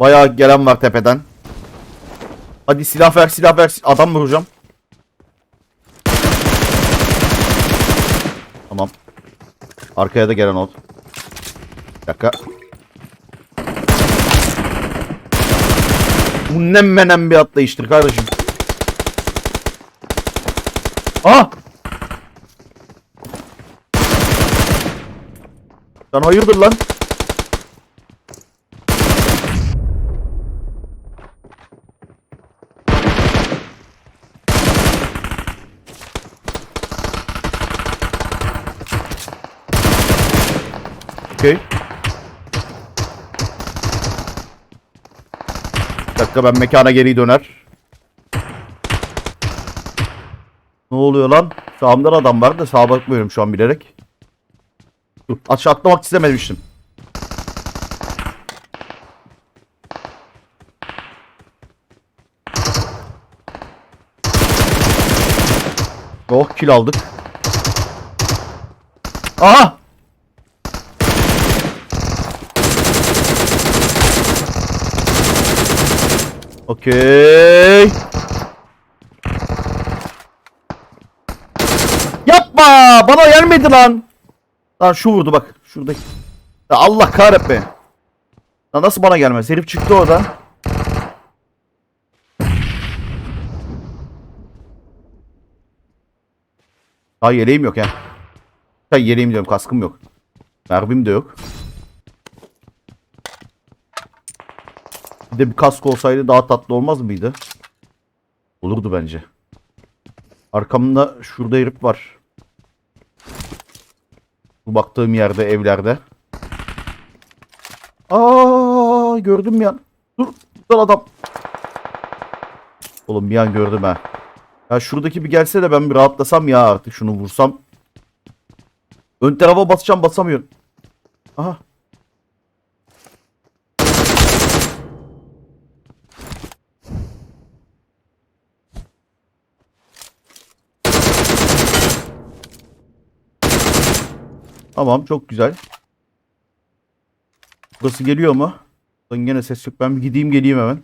Bayağı gelen var tepeden. Hadi silah ver silah ver. Adam vuracağım. Tamam. Arkaya da gelen ol. Bir dakika. Bu ne menen bir atlayıştır kardeşim. Aa! Sen hayırdır lan? Okey. Dakika ben mekana geri döner. Ne oluyor lan? Sağımda da adam var da sağa bakmıyorum şu an bilerek. Dur aşağı atlamak istememiştim. Oh kill aldık. Aha! Okey. Yapma! Bana gelmedi lan. Lan şu vurdu bak. Şuradaki. Ya Allah kahretme. Lan nasıl bana gelmez? Herif çıktı oradan. Ha yeleğim yok ya. Ha yeleğim diyorum kaskım yok. Mermim de yok. De bir kask olsaydı daha tatlı olmaz mıydı? Olurdu bence. Arkamda şurada herif var. Bu baktığım yerde evlerde. Aa gördüm ya. Dur dur adam. Oğlum bir an gördüm ha. Ya şuradaki bir gelse de ben bir rahatlasam ya artık şunu vursam. Ön tarafa basacağım basamıyorum. Aha. Tamam çok güzel. Burası geliyor mu? Lan gene ses yok. Ben bir gideyim geleyim hemen.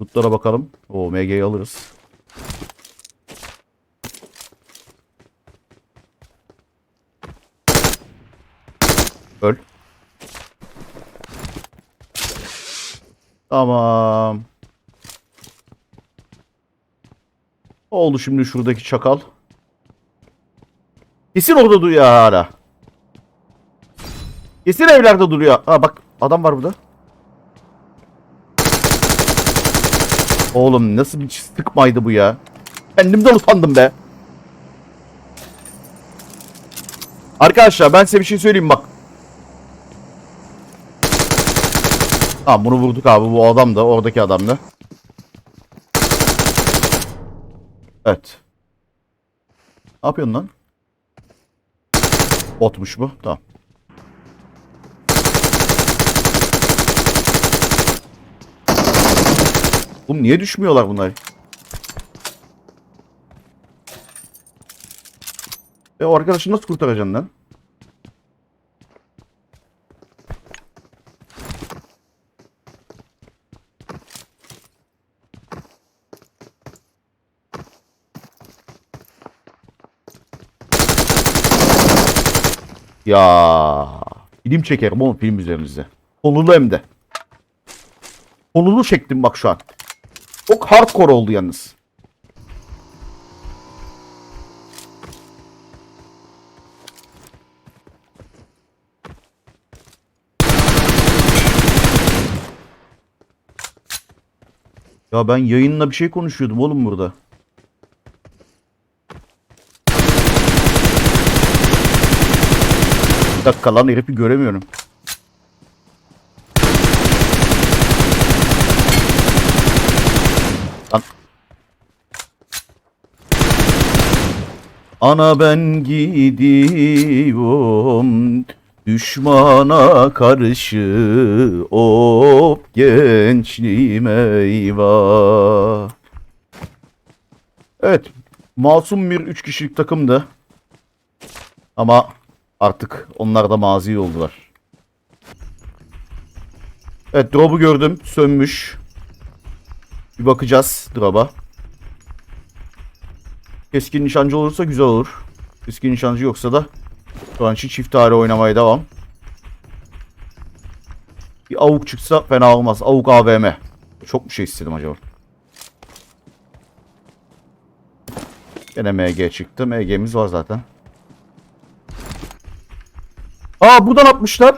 Lootlara bakalım. O MG'yi alırız. Öl. Tamam. Oldu şimdi şuradaki çakal. Kesin orada duruyor hala. Kesin evlerde duruyor. Ha bak adam var burada. Oğlum nasıl bir sıkmaydı bu ya. Kendimden utandım be. Arkadaşlar ben size bir şey söyleyeyim bak. Tamam bunu vurduk abi bu adam da oradaki adam da. Evet. Ne yapıyorsun lan? Botmuş bu. Tamam. Oğlum niye düşmüyorlar bunlar? E o arkadaşı nasıl kurtaracaksın lan? Ya film çekerim oğlum film üzerinize. Konulu hem de. Konulu çektim bak şu an. Çok hardcore oldu yalnız. Ya ben yayınla bir şey konuşuyordum oğlum burada. Bir dakika lan herifi göremiyorum. Lan. Ana ben gidiyorum düşmana karşı op gençliğim eyvah. Evet masum bir 3 kişilik takımdı. Ama artık onlar da mazi oldular. Evet drop'u gördüm. Sönmüş. Bir bakacağız drop'a. Keskin nişancı olursa güzel olur. Keskin nişancı yoksa da şu an için çift tane oynamaya devam. Bir avuk çıksa fena olmaz. Avuk AVM. Çok bir şey istedim acaba. Gene MG çıktı. MG'miz var zaten. Aa buradan atmışlar.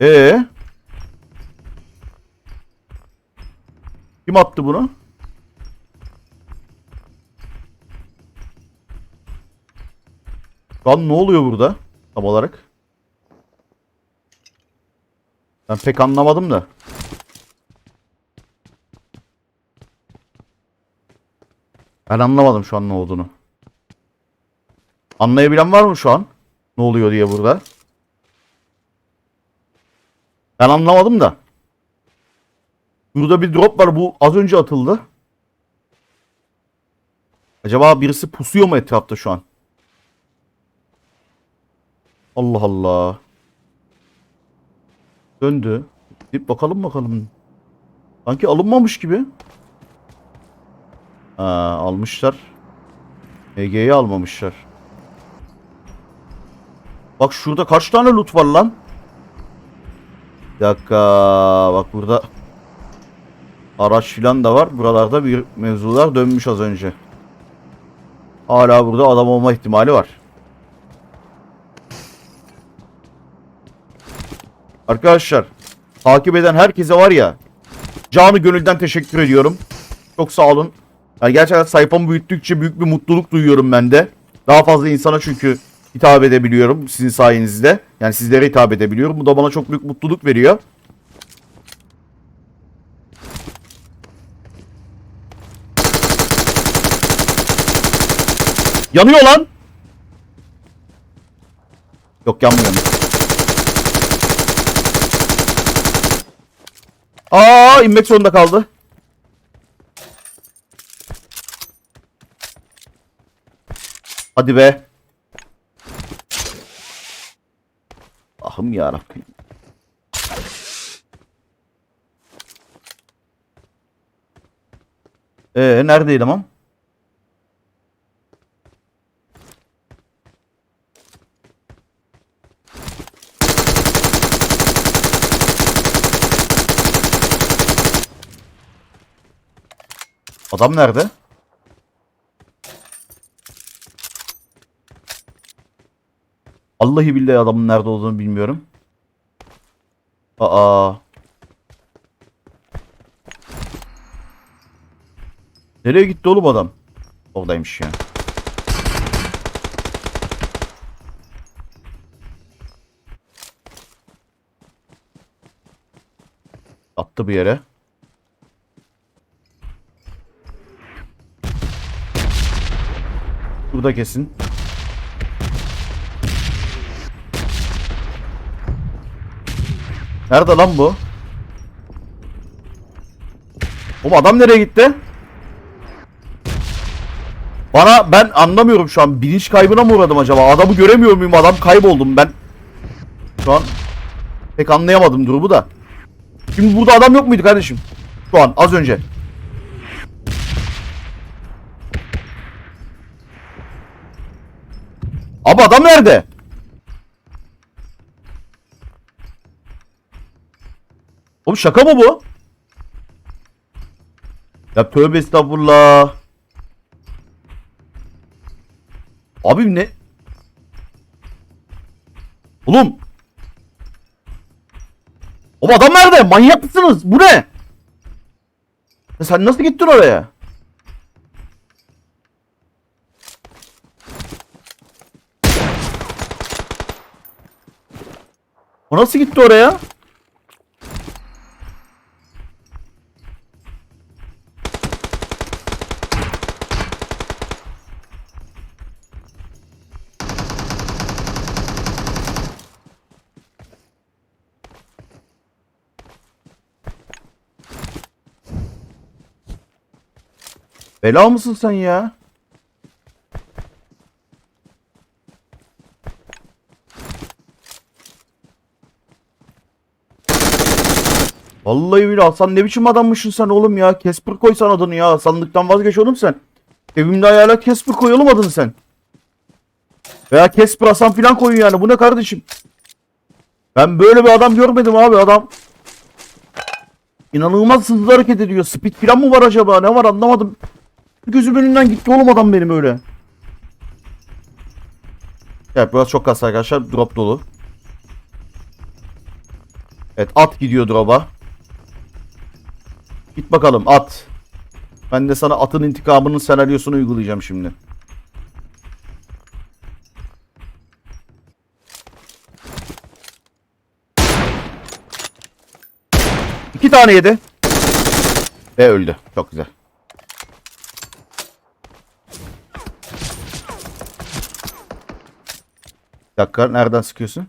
Ee? Kim attı bunu? Lan ne oluyor burada? Tam olarak. Ben pek anlamadım da. Ben anlamadım şu an ne olduğunu. Anlayabilen var mı şu an? Ne oluyor diye burada. Ben anlamadım da. Burada bir drop var. Bu az önce atıldı. Acaba birisi pusuyor mu etrafta şu an? Allah Allah. Döndü. Bir bakalım bakalım. Sanki alınmamış gibi. Ha, almışlar. EG'yi almamışlar. Bak şurada kaç tane loot var lan? Bir dakika. Bak burada araç filan da var. Buralarda bir mevzular dönmüş az önce. Hala burada adam olma ihtimali var. Arkadaşlar takip eden herkese var ya canı gönülden teşekkür ediyorum. Çok sağ olun. Yani gerçekten sayfamı büyüttükçe büyük bir mutluluk duyuyorum ben de. Daha fazla insana çünkü hitap edebiliyorum sizin sayenizde. Yani sizlere hitap edebiliyorum. Bu da bana çok büyük mutluluk veriyor. Yanıyor lan. Yok yanmıyor. Aa inmek zorunda kaldı. Hadi be. Ahım yarabbim. Ee neredeydi ama? Adam nerede? Vallahi billahi adamın nerede olduğunu bilmiyorum. Aa. Nereye gitti oğlum adam? Oradaymış ya. Attı bir yere. Burada kesin. Nerede lan bu? Oğlum adam nereye gitti? Bana ben anlamıyorum şu an. Bilinç kaybına mı uğradım acaba? Adamı göremiyor muyum? Adam kayboldum ben. Şu an pek anlayamadım durumu da. Şimdi burada adam yok muydu kardeşim? Şu an az önce. Abi adam nerede? Oğlum şaka mı bu? Ya tövbe estağfurullah. Abim ne? Oğlum. Oğlum adam nerede? Manyak mısınız? Bu ne? Ya sen nasıl gittin oraya? O nasıl gitti oraya? Bela mısın sen ya? Vallahi bile Hasan ne biçim adammışsın sen oğlum ya. Kesper koysan adını ya. Sandıktan vazgeç oğlum sen. Evimde hayala Kesper koyalım adını sen. Veya Kesper Hasan filan koyun yani. Bu ne kardeşim? Ben böyle bir adam görmedim abi adam. İnanılmaz hızlı hareket ediyor. Speed filan mı var acaba? Ne var anlamadım. Gözüm önünden gitti oğlum adam benim öyle. Evet biraz çok kas arkadaşlar. Drop dolu. Evet at gidiyor drop'a. Git bakalım at. Ben de sana atın intikamının senaryosunu uygulayacağım şimdi. İki tane yedi. Ve öldü. Çok güzel. Dakika nereden sıkıyorsun?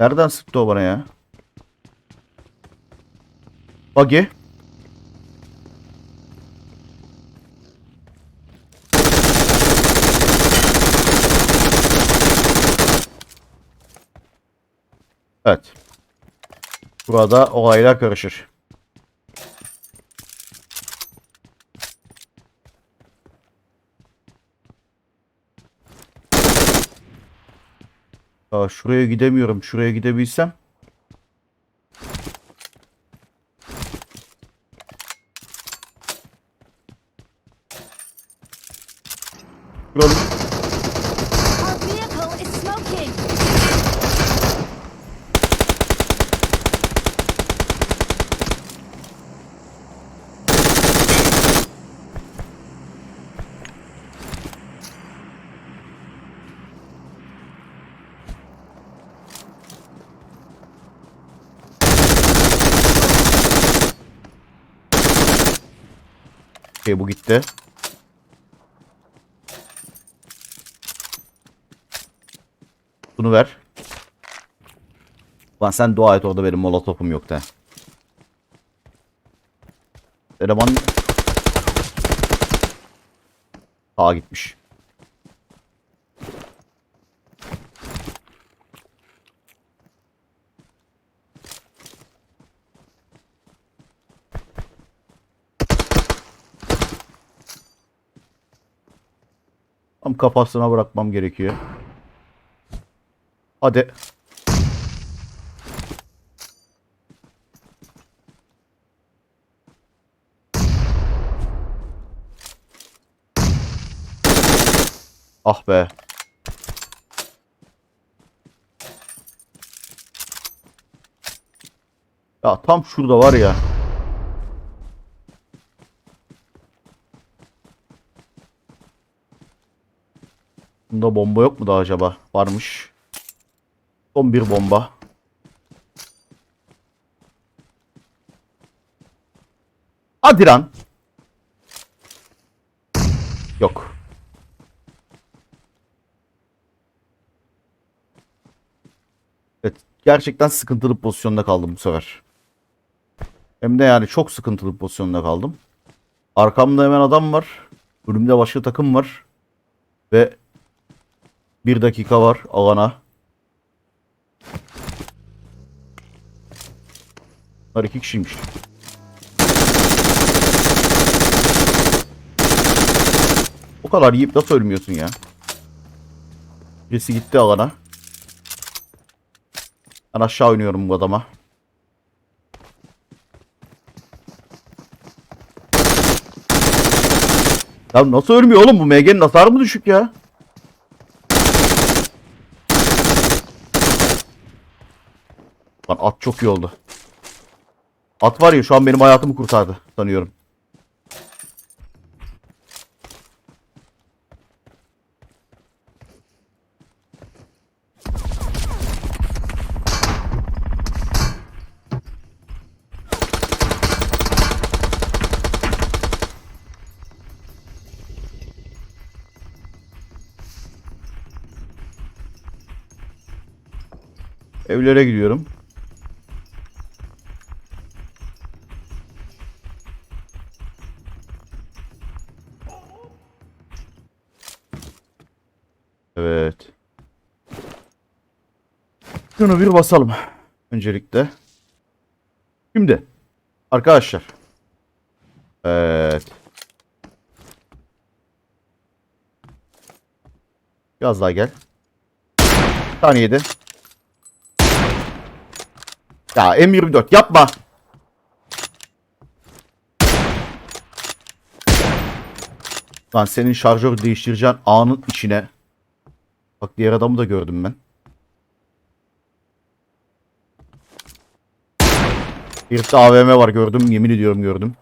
Nereden sıktı o bana ya? Buggy. Evet. Burada olaylar karışır. Aa, şuraya gidemiyorum. Şuraya gidebilsem. Okey bu gitti. Bunu ver. Lan sen dua et orada benim molotofum yok da. Eleman Sağa gitmiş. Kafasına bırakmam gerekiyor. Hadi. Ah be. Ya tam şurada var ya. Bunda bomba yok mu da acaba? Varmış. Son bir bomba. Hadi lan. Yok. Evet. Gerçekten sıkıntılı pozisyonda kaldım bu sefer. Hem de yani çok sıkıntılı pozisyonda kaldım. Arkamda hemen adam var. Önümde başka takım var. Ve bir dakika var alana. Bunlar iki kişiymiş. O kadar yiyip nasıl ölmüyorsun ya? Birisi gitti alana. Ben aşağı oynuyorum bu adama. Ya nasıl ölmüyor oğlum bu MG'nin hasarı mı düşük ya? Lan at çok iyi oldu. At var ya şu an benim hayatımı kurtardı sanıyorum. Evlere gidiyorum. Evet. Şunu bir basalım. Öncelikle. Şimdi arkadaşlar. Evet. Biraz daha gel. Bir tane yedi. Ya M24 yapma. Lan senin şarjör değiştireceğin anın içine. Bak diğer adamı da gördüm ben. Bir de AVM var gördüm. Yemin ediyorum gördüm.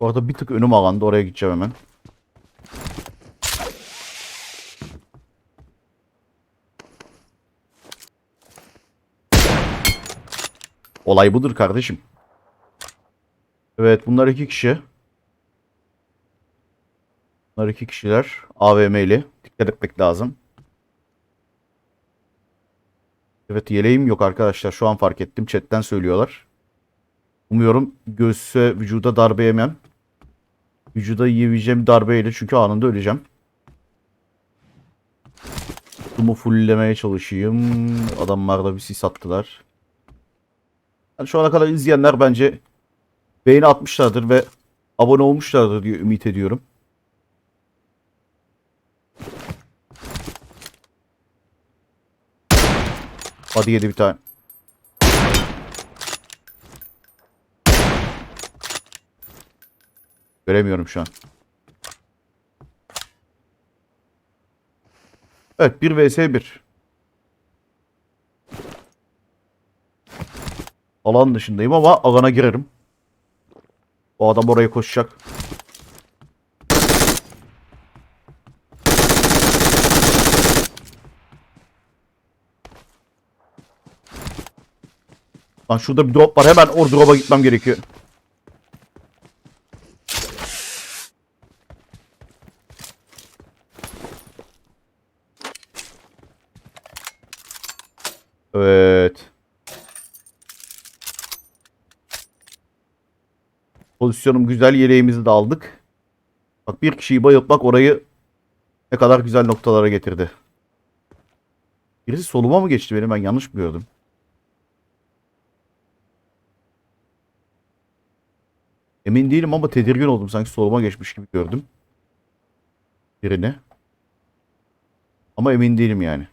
Bu arada bir tık önüm alandı. Oraya gideceğim hemen. Olay budur kardeşim. Evet bunlar iki kişi. Bunlar iki kişiler. AVM'li. Dikkat etmek lazım. Evet yeleğim yok arkadaşlar. Şu an fark ettim. Chatten söylüyorlar. Umuyorum göğüse vücuda darbe yemem. Vücuda yiyebileceğim darbeyle çünkü anında öleceğim. Bunu fulllemeye çalışayım. Adamlar da bir sis attılar. Yani şu ana kadar izleyenler bence beğeni atmışlardır ve abone olmuşlardır diye ümit ediyorum. Hadi yedi bir tane. Göremiyorum şu an. Evet 1 vs 1. Alan dışındayım ama alana girerim. O adam oraya koşacak. Lan şurada bir drop var. Hemen o drop'a gitmem gerekiyor. Evet. Pozisyonum güzel. Yeleğimizi de aldık. Bak bir kişiyi bayıltmak orayı ne kadar güzel noktalara getirdi. Birisi soluma mı geçti benim? Ben yanlış mı gördüm? Emin değilim ama tedirgin oldum. Sanki soluma geçmiş gibi gördüm. Birini. Ama emin değilim yani.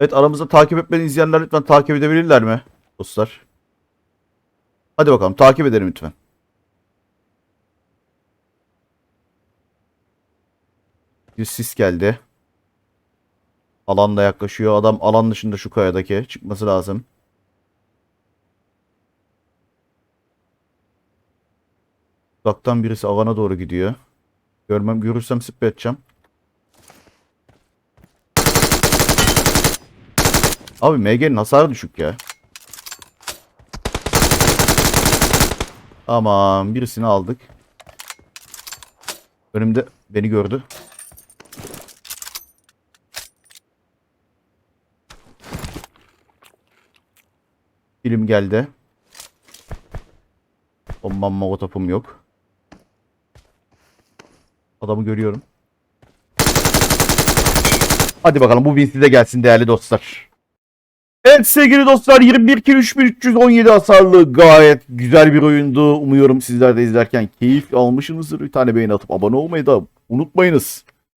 Evet aramızda takip etmeni izleyenler lütfen takip edebilirler mi? Dostlar. Hadi bakalım takip edelim lütfen. Bir sis geldi. Alan da yaklaşıyor. Adam alan dışında şu kayadaki. Çıkması lazım. Uzaktan birisi alana doğru gidiyor. Görmem görürsem sprey edeceğim. Abi MG'nin hasarı düşük ya. Tamam birisini aldık. Önümde beni gördü. Film geldi. Bombam molotofum yok. Adamı görüyorum. Hadi bakalım bu win size gelsin değerli dostlar. Evet sevgili dostlar 21 kill 3317 hasarlı gayet güzel bir oyundu. Umuyorum sizler de izlerken keyif almışsınızdır. Bir tane beğeni atıp abone olmayı da unutmayınız.